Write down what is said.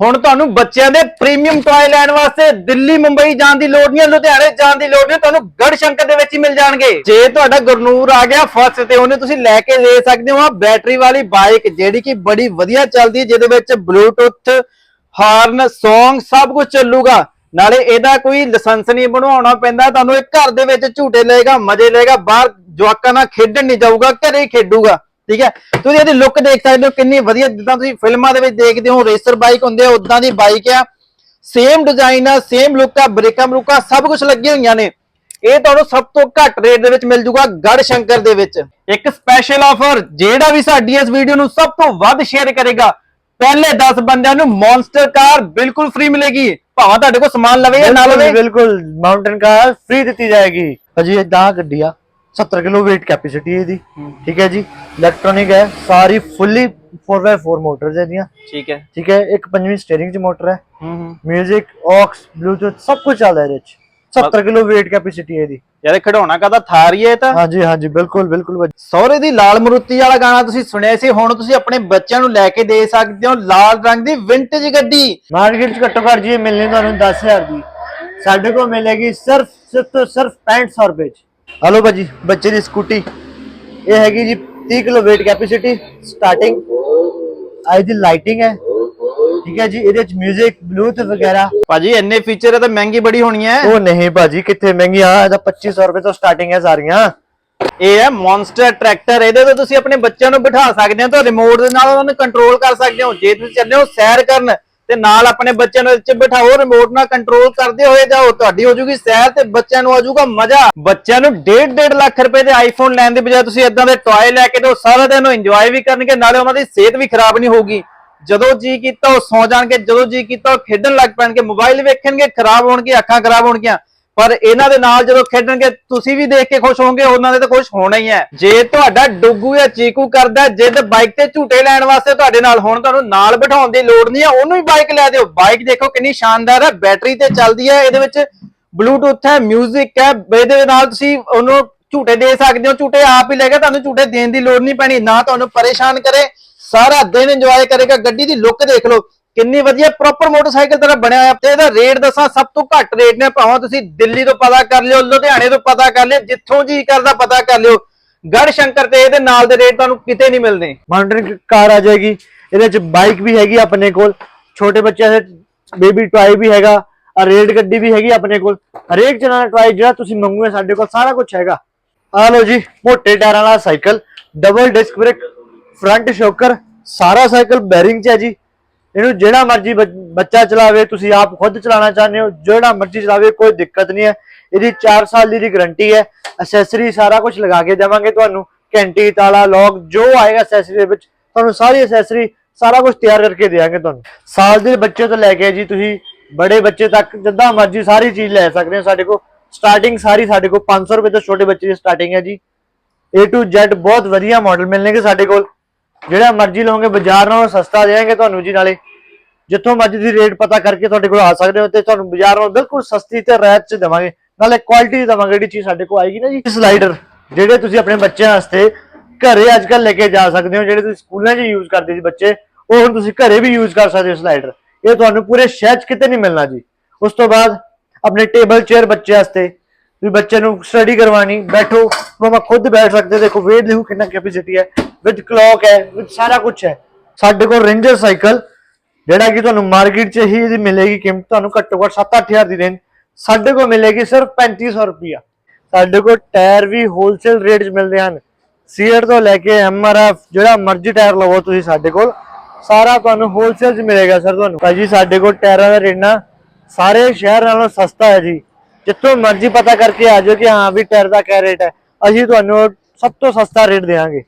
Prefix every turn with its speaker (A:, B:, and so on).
A: ਹੁਣ ਤੁਹਾਨੂੰ ਬੱਚਿਆਂ ਦੇ ਪ੍ਰੀਮੀਅਮ ਟੌਏ ਲੈਣ ਵਾਸਤੇ ਦਿੱਲੀ, ਮੁੰਬਈ ਜਾਣ ਦੀ ਲੋੜ ਨਹੀਂ ਹੈ ਲੁਧਿਆਣੇ ਜਾਣ ਦੀ ਲੋੜ ਨਹੀਂ, ਤੁਹਾਨੂੰ ਗੜਸ਼ੰਕਰ ਦੇ ਵਿੱਚ ਹੀ ਮਿਲ ਜਾਣਗੇ। ਜੇ ਤੁਹਾਡਾ ਗੁਰਨੂਰ ਆ ਗਿਆ ਫਸਟ ਤੇ ਉਹਨੇ ਤੁਸੀਂ ਲੈ ਕੇ ਦੇ ਸਕਦੇ ਹੋ ਆ ਬੈਟਰੀ ਵਾਲੀ ਬਾਈਕ, ਜਿਹੜੀ ਕਿ ਬੜੀ ਵਧੀਆ ਚੱਲਦੀ ਹੈ ਜਿਹਦੇ ਵਿੱਚ ਬਲੂਟੁੱਥ ਹਾਰਨ Song ਸਭ ਕੁਝ ਚੱਲੂਗਾ। ਨਾਲੇ ਇਹਦਾ ਕੋਈ ਲਾਇਸੈਂਸ ਨਹੀਂ ਬਣਵਾਉਣਾ ਪੈਂਦਾ, ਤੁਹਾਨੂੰ ਇਹ ਘਰ ਦੇ ਵਿੱਚ ਝੂਟੇ ਲਏਗਾ, ਮਜ਼ੇ ਲਏਗਾ, ਬਾਹਰ ਜਵਾਕਾਂ ਨਾਲ ਖੇਡਣ ਨਹੀਂ ਜਾਊਗਾ, ਘਰੇ ਖੇਡੂਗਾ। ਠੀਕ ਹੈ? ਤੁਸੀਂ ਇਹਦੀ ਲੁੱਕ ਦੇਖ ਸਕਦੇ ਹੋ ਕਿੰਨੀ ਵਧੀਆ ਜਿੱਦਾਂ ਤੁਸੀਂ ਫਿਲਮਾਂ ਦੇ ਵਿੱਚ ਦੇਖਦੇ ਹੋ ਰੇਸਰ ਬਾਈਕ ਹੁੰਦੇ ਆ ਉਦਾਂ ਦੀ ਬਾਈਕ ਆ। ਸੇਮ ਡਿਜ਼ਾਈਨ ਆ ਸੇਮ ਲੁੱਕ ਆ ਬ੍ਰੇਕਾਂ ਬਰੂਕਾਂ ਸਭ ਕੁਝ ਲੱਗੀਆਂ ਹੋਈਆਂ ਨੇ। ਇਹ ਤੁਹਾਨੂੰ ਸਭ ਤੋਂ ਘੱਟ ਰੇਟ ਦੇ ਵਿੱਚ ਮਿਲ ਜੂਗਾ ਗੜ ਸ਼ੰਕਰ ਦੇ ਵਿੱਚ। ਇੱਕ ਸਪੈਸ਼ਲ ਆਫਰ ਜਿਹੜਾ ਵੀ ਸਾਡੀ ਇਸ ਵੀਡੀਓ ਨੂੰ ਸਭ ਤੋਂ ਵੱਧ ਸ਼ੇਅਰ ਕਰੇਗਾ ਪਹਿਲੇ 10 ਬੰਦਿਆਂ ਨੂੰ ਮੌਨਸਟਰ ਕਾਰ ਬਿਲਕੁਲ ਫ੍ਰੀ ਮਿਲੇਗੀ। ਭਾਵੇਂ ਤੁਹਾਡੇ ਕੋਲ ਸਮਾਨ ਲਵੇ ਜਾਂ ਨਾ ਲਵੇ।
B: ਬਿਲਕੁਲ ਮਾਊਂਟੇਨ ਕਾਰ ਫ੍ਰੀ ਦਿੱਤੀ ਜਾਏਗੀ। ਭਾਜੀ ਇਦਾਂ ਗੱਡੀ ਆ। 70 ਕਿਲੋ weight ਕੈਪੈਸਿਟੀ ਹੈ ਇਹਦੀ। ਠੀਕ ਹੈ ਜੀ? ਇਲੈਕਟ੍ਰੋਨਿਕ ਹੈ ਸਾਰੀ ਫੁੱਲੀ 4x4 ਮੋਟਰਸ ਹੈ ਇਹਦੀਆਂ।
A: ਠੀਕ ਹੈ।
B: ਠੀਕ ਹੈ ਇੱਕ ਪੰਜਵੀਂ ਸਟੀਅਰਿੰਗ ਚ ਮੋਟਰ ਹੈ। ਮਿਊਜ਼ਿਕ ਆਕਸ ਬਲੂਟੁੱਥ ਸਭ ਕੁਝ ਚੱਲਦਾ ਇਹਦੇ ਚ। 70 ਕਿਲੋ weight ਕੈਪੈਸਿਟੀ ਹੈ ਇਹਦੀ।
A: ਯਾਰ ਇਹ ਖਿਡੌਣਾ ਕਾਦਾ ਥਾਰ ਹੀ ਤਾਂ?
B: ਹਾਂਜੀ ਹਾਂਜੀ ਬਿਲਕੁਲ ਬਿਲਕੁਲ
A: ਸਹੁਰੇ ਦੀ ਲਾਲ ਮਰੂਤੀ ਵਾਲਾ ਗਾਣਾ ਤੁਸੀਂ ਸੁਣਿਆ ਸੀ ਹੁਣ ਤੁਸੀਂ ਆਪਣੇ ਬੱਚਿਆਂ ਨੂੰ ਲੈ ਕੇ ਦੇ ਸਕਦੇ ਹੋ ਲਾਲ ਰੰਗ ਦੀ ਵਿੰਟੇਜ ਗੱਡੀ।
B: ਮਾਰਕੀਟ ਚ ਘੱਟੋ ਘੱਟ ਜੀ ਮਿਲਣੀ ਤੁਹਾਨੂੰ 10000 ਦੀ। ਸਾਡੇ ਕੋਲ ਮਿਲੇਗੀ ਸਿਰਫ ਸਿਰਫ ਸਿਰਫ 6500 ਰੁਪਏ ਚ। ਹਲੋ ਭਾਜੀ ਬੱਚੇ ਦੀ ਸਕੂਟੀ। ਇਹ ਹੈਗੀ ਜੀ 30 ਕਿਲੋ weight ਕੈਪੈਸਿਟੀ ਸਟਾਰਟਿੰਗ ਆਈ ਦੀ ਲਾਈਟਿੰਗ ਹੈ। ਠੀਕ ਹੈ ਜੀ ਇਹਦੇ ਚ 뮤직 ਬਲੂਟੁੱਥ ਵਗੈਰਾ।
A: ਭਾਜੀ ਇੰਨੇ ਫੀਚਰ ਹੈ ਤਾਂ ਮਹਿੰਗੀ ਬੜੀ ਹੋਣੀ ਹੈ।
B: ਉਹ ਨਹੀਂ ਭਾਜੀ ਕਿੱਥੇ ਮਹਿੰਗੀ ਆ? ਇਹਦਾ 2500 ਰੁਪਏ ਤੋਂ ਸਟਾਰਟਿੰਗ ਹੈ ਸਾਰੀਆਂ।
A: ਇਹ ਹੈ ਮੌਨਸਟਰ ਟਰੈਕਟਰ ਇਹਦੇ ਤੇ ਤੁਸੀਂ ਆਪਣੇ ਬੱਚਿਆਂ ਨੂੰ ਬਿਠਾ ਸਕਦੇ ਹੋ ਤਾਂ ਰਿਮੋਟ ਦੇ ਨਾਲ ਉਹਨਾਂ ਨੂੰ ਕੰਟਰੋਲ ਕਰ ਸਕਦੇ ਹੋ। ਜੇ ਤੁਸੀਂ ਚੱਲੇ ਹੋ ਸੈਰ ਕਰਨ ਤੇ ਨਾਲ ਆਪਣੇ ਬੱਚਿਆਂ ਨੂੰ ਵਿੱਚ ਬਿਠਾਓ ਰਿਮੋਟ ਨਾਲ ਕੰਟਰੋਲ ਕਰਦੇ ਹੋਏ ਜਾਓ, ਤੁਹਾਡੀ ਹੋ ਜੂਗੀ ਸੈਰ ਤੇ ਬੱਚਿਆਂ ਨੂੰ ਆ ਜਾਊਗਾ ਮਜ਼ਾ। ਬੱਚਿਆਂ ਨੂੰ 1.5 ਲੱਖ ਰੁਪਏ ਦੇ ਆਈਫੋਨ ਲੈਣ ਦੀ ਬਜਾਏ ਤੁਸੀਂ ਇਦਾਂ ਦੇ ਟੌਏ ਲੈ ਕੇ ਦਿਓ ਸਾਰਾ ਦਿਨ ਉਹ ਇੰਜੋਏ ਵੀ ਕਰਨਗੇ, ਨਾਲੇ ਉਹਨਾਂ ਦੀ ਸਿਹਤ ਵੀ ਖਰਾਬ ਨਹੀਂ ਹੋਊਗੀ। ਜਦੋਂ ਜੀ ਕੀਤਾ ਉਹ ਸੌ ਜਾਣਗੇ, ਜਦੋਂ ਜੀ ਕੀਤਾ ਉਹ ਖੇਡਣ ਲੱਗ ਪੈਣਗੇ ਮੋਬਾਈਲ ਵੇਖਣਗੇ, ਖਰਾਬ ਹੋਣਗੇ ਅੱਖਾਂ ਖਰਾਬ ਹੋਣਗੀਆਂ। ਪਰ ਇਹਨਾਂ ਦੇ ਨਾਲ ਜਦੋਂ ਖੇਡਣਗੇ, ਤੁਸੀਂ ਵੀ ਦੇਖ ਕੇ ਖੁਸ਼ ਹੋਵੋਗੇ, ਉਹਨਾਂ ਦੇ ਤਾਂ ਖੁਸ਼ ਹੋਣਾ ਹੀ ਹੈ। ਜੇ ਤੁਹਾਡਾ ਡੁੱਗੂ ਜਾਂ ਚੀਕੂ ਕਰਦਾ, ਜਿੱਦ ਬਾਈਕ ਤੇ ਝੂਟੇ ਲੈਣ ਵਾਸਤੇ ਤੁਹਾਡੇ ਨਾਲ ਹੁਣ, ਤੁਹਾਨੂੰ ਨਾਲ ਬਿਠਾਉਣ ਦੀ ਲੋੜ ਨਹੀਂ ਹੈ, ਉਹਨੂੰ ਹੀ ਬਾਈਕ ਲੈ ਦਿਓ। ਬਾਈਕ ਦੇਖੋ ਕਿੰਨੀ ਸ਼ਾਨਦਾਰ ਹੈ ਬੈਟਰੀ ਤੇ ਚੱਲਦੀ ਹੈ, ਇਹਦੇ ਵਿੱਚ ਬਲੂਟੁੱਥ ਹੈ 뮤직 ਹੈ, ਇਹਦੇ ਨਾਲ ਤੁਸੀਂ ਉਹਨੂੰ ਝੂਟੇ ਦੇ ਸਕਦੇ ਹੋ, ਝੂਟੇ ਆਪ ਹੀ ਲੈ ਕੇ ਤੁਹਾਨੂੰ ਝੂਟੇ ਦੇਣ ਦੀ ਲੋੜ ਨਹੀਂ ਪੈਣੀ, ਨਾ ਤੁਹਾਨੂੰ ਪਰੇਸ਼ਾਨ ਕਰੇ, ਸਾਰਾ ਦਿਨ ਇੰਜੋਏ ਕਰੇਗਾ, ਗੱਡੀ ਦੀ ਲੁੱਕ ਦੇਖ ਲਓ। ਕਿੰਨੀ ਵਧੀਆ ਪ੍ਰੋਪਰ ਮੋਟਰਸਾਈਕਲ ਤਰ੍ਹਾਂ ਬਣਿਆ ਹੋਇਆ ਤੇ ਇਹਦਾ ਰੇਟ ਦੱਸਾਂ, ਸਭ ਤੋਂ ਘੱਟ ਰੇਟ ਨੇ ਭਾਵੇਂ ਤੁਸੀਂ ਦਿੱਲੀ ਤੋਂ ਪਤਾ ਕਰ ਲਿਓ, ਲੁਧਿਆਣੇ ਤੋਂ ਪਤਾ ਕਰ ਲਿਓ, ਜਿੱਥੋਂ ਜੀ ਕਰਦਾ ਪਤਾ ਕਰ ਲਿਓ। ਗੜ ਸ਼ੰਕਰ ਤੇ ਇਹਦੇ ਨਾਲ ਦੇ ਰੇਟ ਤੁਹਾਨੂੰ ਕਿਤੇ ਨਹੀਂ ਮਿਲਦੇ।
B: ਮਾਊਂਟੇਨ ਕਾਰ ਆ ਜਾਏਗੀ, ਇਹਦੇ ਚ ਬਾਈਕ ਵੀ ਹੈਗੀ ਆਪਣੇ ਕੋਲ, ਛੋਟੇ ਬੱਚਿਆਂ ਦੇ ਬੇਬੀ ਟਾਈ ਵੀ ਹੈਗਾ ਆ ਰੇਡ ਗੱਡੀ ਵੀ ਹੈਗੀ ਆਪਣੇ ਕੋਲ, ਹਰੇਕ ਤਰ੍ਹਾਂ ਦਾ ਟਾਈ ਜਿਹੜਾ ਤੁਸੀਂ ਮੰਗੋਗੇ ਸਾਡੇ ਕੋਲ ਸਾਰਾ ਕੁਝ ਹੈਗਾ। ਆ ਲਓ ਜੀ, ਮੋਟੇ ਟਾਇਰਾਂ ਵਾਲਾ cycle double disc brake front shocker ਸਾਰਾ ਸਾਈਕਲ ਬੈਰਿੰਗ ਚ ਹੈ ਜੀ। ਇਹਨੂੰ ਜਿਹੜਾ ਮਰਜ਼ੀ ਬੱਚ- ਬੱਚਾ ਚਲਾਵੇ, ਤੁਸੀਂ ਆਪ ਖੁਦ ਚਲਾਉਣਾ ਚਾਹੁੰਦੇ ਹੋ, ਜਿਹੜਾ ਮਰਜ਼ੀ ਚਲਾਵੇ, ਕੋਈ ਦਿੱਕਤ ਨਹੀਂ ਹੈ। ਇਹਦੀ 4 ਸਾਲ ਦੀ ਗਾਰੰਟੀ ਹੈ। ਅਸੈਸਰੀ ਸਾਰਾ ਕੁਝ ਲਗਾ ਕੇ ਦੇਵਾਂਗੇ ਤੁਹਾਨੂੰ। ਘੰਟੀ, ਤਾਲਾ ਲੌਕ ਜੋ ਆਏਗਾ ਅਸੈਸਰੀ ਦੇ ਵਿੱਚ, ਤੁਹਾਨੂੰ ਸਾਰੀ ਅਸੈਸਰੀ ਸਾਰਾ ਕੁਝ ਤਿਆਰ ਕਰਕੇ ਦੇਵਾਂਗੇ ਤੁਹਾਨੂੰ। ਸਾਲ ਦੇ ਬੱਚੇ ਤੋਂ ਲੈ ਕੇ ਜੀ, ਤੁਸੀਂ ਬੜੇ ਬੱਚੇ ਤੱਕ ਜਿੱਦਾਂ ਮਰਜ਼ੀ ਸਾਰੀ ਚੀਜ਼ ਲੈ ਸਕਦੇ ਹੋ ਸਾਡੇ ਕੋਲ। ਸਟਾਰਟਿੰਗ ਸਾਰੀ ਸਾਡੇ ਕੋਲ 500 ਰੁਪਏ ਤੋਂ ਛੋਟੇ ਬੱਚੇ ਦੀ ਸਟਾਰਟਿੰਗ ਹੈ ਜੀ। A to Z ਬਹੁਤ ਵਧੀਆ ਮਾਡਲ ਮਿਲਣਗੇ ਸਾਡੇ ਕੋਲ। ਜਿਹੜਾ ਮਰਜ਼ੀ ਲਓਗੇ ਬਾਜ਼ਾਰ ਨਾਲੋਂ ਸਸਤਾ ਦੇਵਾਂਗੇ ਤੁਹਾਨੂੰ ਜੀ ਨਾਲੇ। ਜਿੱਥੋਂ ਮਰਜ਼ੀ ਦੀ ਰੇਟ ਪਤਾ ਕਰਕੇ ਤੁਹਾਡੇ ਕੋਲ ਆ ਸਕਦੇ ਹੋ ਤੇ ਤੁਹਾਨੂੰ ਬਾਜ਼ਾਰ ਨਾਲੋਂ ਬਿਲਕੁਲ ਸਸਤੀ ਤੇ ਰਹਿਤ ਚ ਦੇਵਾਂਗੇ। ਨਾਲੇ ਕੁਆਲਿਟੀ ਦੇਵਾਂਗੇ, ਜਿਹੜੀ ਚੀਜ਼ ਸਾਡੇ ਕੋਲ ਆਏਗੀ ਨਾ ਜੀ। ਸਲਾਈਡਰ ਜਿਹੜੇ ਤੁਸੀਂ ਆਪਣੇ ਬੱਚਿਆਂ ਵਾਸਤੇ ਘਰੇ ਅੱਜ ਕੱਲ ਲੈ ਕੇ ਜਾ ਸਕਦੇ ਹੋ, ਜਿਹੜੇ ਤੁਸੀਂ ਸਕੂਲਾਂ 'ਚ ਯੂਜ਼ ਕਰਦੇ ਸੀ ਬੱਚੇ, ਉਹ ਹੁਣ ਤੁਸੀਂ ਘਰੇ ਵੀ ਯੂਜ਼ ਕਰ ਸਕਦੇ ਹੋ ਸਲਾਈਡਰ ਇਹ ਤੁਹਾਨੂੰ ਪੂਰੇ ਸ਼ਹਿਰ 'ਚ ਕਿਤੇ ਨਹੀਂ ਮਿਲਣਾ ਜੀ। ਉਸ ਤੋਂ ਬਾਅਦ ਆਪਣੇ ਟੇਬਲ ਚੇਅਰ ਬੱਚੇ ਵਾਸਤੇ ਵੀ ਬੱਚੇ ਨੂੰ ਸਟੱਡੀ ਕਰਵਾਣੀ ਬੈਠੋ, ਮਮਾ ਖੁਦ ਬੈਠ ਸਕਦੇ, ਦੇਖੋ, weight ਦੇਖੋ ਕਿੰਨਾ ਕੈਪੈਸਿਟੀ ਹੈ ਵਿਦ ਕਲੌਕ ਹੈ ਵਿਦ ਸਾਰਾ ਕੁਝ ਹੈ। ਸਾਡੇ ਕੋਲ ਰੇਂਜਰ ਸਾਈਕਲ ਜਿਹੜਾ ਕਿ ਤੁਹਾਨੂੰ ਮਾਰਕੀਟ 'ਚ ਹੀ ਇਹਦੀ ਮਿਲੇਗੀ ਕੀਮਤ, ਤੁਹਾਨੂੰ ਘੱਟੋ ਘੱਟ 7-8000 ਦੀ ਰੇਂਜ ਸਾਡੇ ਕੋਲ ਮਿਲੇਗੀ ਸਿਰਫ 3500 ਰੁਪਿਆ ਸਾਡੇ ਕੋਲ ਟਾਇਰ ਵੀ ਹੋਲਸੇਲ ਰੇਟ 'ਚ ਮਿਲਦੇ ਹਨ। ਸੀਐਟ ਤੋਂ ਲੈ ਕੇ ਐਮਆਰਐਫ ਜਿਹੜਾ ਮਰਜ਼ੀ ਟਾਇਰ ਲਵੋ ਤੁਸੀਂ ਸਾਡੇ ਕੋਲ, ਸਾਰਾ ਤੁਹਾਨੂੰ ਹੋਲਸੇਲ 'ਚ ਮਿਲੇਗਾ ਸਰ ਤੁਹਾਨੂੰ। ਭਾਜੀ, ਸਾਡੇ ਕੋਲ ਟਾਇਰਾਂ ਦਾ ਰੇਟ ਨਾ ਸਾਰੇ ਸ਼ਹਿਰ ਨਾਲੋਂ ਸਸਤਾ ਹੈ ਜੀ। ਜਿੱਥੋਂ ਮਰਜ਼ੀ ਪਤਾ ਕਰਕੇ ਆ ਜਾਓ ਕਿ ਹਾਂ ਵੀ ਟਾਇਰ ਦਾ ਕਿਆ ਰੇਟ ਹੈ। ਅਸੀਂ ਤੁਹਾਨੂੰ ਸਭ ਤੋਂ ਸਸਤਾ ਰੇਟ ਦੇਵਾਂਗੇ।